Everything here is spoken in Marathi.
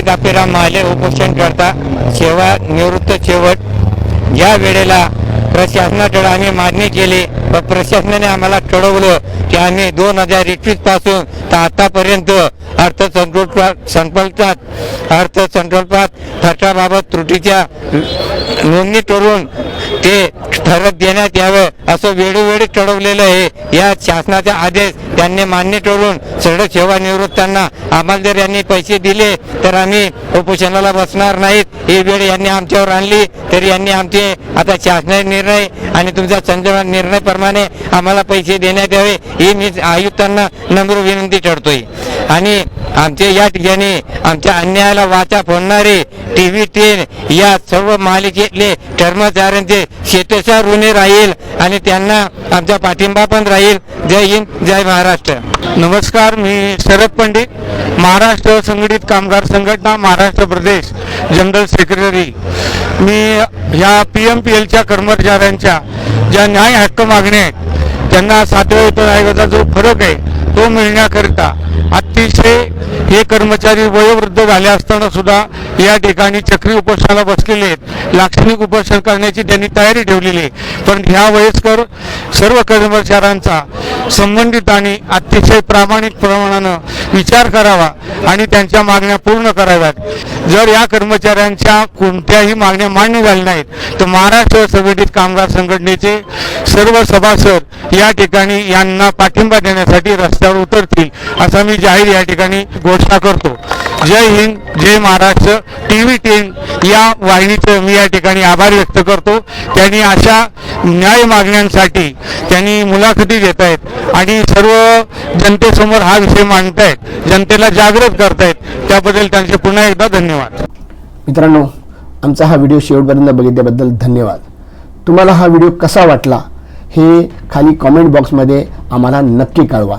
श्री दापेराम महाले उपोषण करता सेवा निवृत्त शेवट. ज्या वेळेला प्रशासनाकडे आम्ही मागणी केली पण प्रशासनाने आम्हाला कळवलं की आम्ही दोन हजार एकवीसपासून तर आतापर्यंत अर्थसंकल्पात संकल्पात अर्थसंकल्पात खर्चाबाबत त्रुटीच्या नोंदणी करून ते ठरत देण्यात यावं असं वेळोवेळी ठरवलेलं आहे. या शासनाचा आदेश त्यांनी मान्य करून सडक सेवानिवृत्तांना आम्हाला जर यांनी पैसे दिले तर आम्ही उपोषणाला बसणार नाहीत. ही वेळ यांनी आमच्यावर आणली तरी यांनी आमचे आता शासनाचे निर्णय आणि तुमच्या संदर्भात निर्णयाप्रमाणे आम्हाला पैसे देण्यात यावे. ही मी आयुक्तांना नम्र विनंती ठरतोय आणि आमचे या ठिकाणी आमच्या अन्यायाला वाचा फोडणारे टी व्ही टेन या सर्व मालिकेतले कर्मचाऱ्यांचे शेतशा ऋणी राहील आणि त्यांना आमचा पाठिंबा पण राहील. जय हिंद जय महाराष्ट्र. नमस्कार मी शरद पंडित महाराष्ट्र संघटित कामगार संघटना महाराष्ट्र प्रदेश जनरल सेक्रेटरी. मी ह्या पी एम पी एलच्या कर्मचाऱ्यांच्या ज्या न्याय हक्क मागण्या आहेत त्यांना सातव्या वेतन आयोगाचा जो फरक आहे तो मिळण्याकरिता अतिशय हे कर्मचारी वयोवृद्ध झाले असताना सुद्धा या ठिकाणी चक्री उपोषणाला बसलेले आहेत. लाक्षणिक उपोषण करण्याची त्यांनी तयारी ठेवलेली आहे. पण ह्या वयस्कर सर्व कर्मचाऱ्यांचा संबंधित आणि अतिशय प्रामाणिक प्रमाणानं विचार करावा आणि त्यांच्या मागण्या पूर्ण कराव्यात. जर या कर्मचाऱ्यांच्या कोणत्याही मागण्या मान्य झाल्या नाहीत तर महाराष्ट्र संघटित कामगार संघटनेचे सर्व सभासद या ठिकाणी यांना पाठिंबा देण्यासाठी रस्त्यावर उतरतील असा मी जाहीर या ठिकाणी घोषणा करतो. जय हिंद जय महाराष्ट्र टी व्ही टेन या वाहिनीचं मी या ठिकाणी आभार व्यक्त करतो. त्यांनी अशा न्याय मागण्यांसाठी त्यांनी मुलाखती देत आहेत आणि सर्व जनतेसमोर हा विषय मांडतायत जनतेला जागृत करतायत त्याबद्दल त्यांचे पुन्हा एकदा धन्यवाद. मित्रांनो आमचा हा व्हिडिओ शेवटपर्यंत बघितल्याबद्दल धन्यवाद. तुम्हाला हा व्हिडिओ कसा वाटला हे खाली कॉमेंट बॉक्समध्ये आम्हाला नक्की कळवा.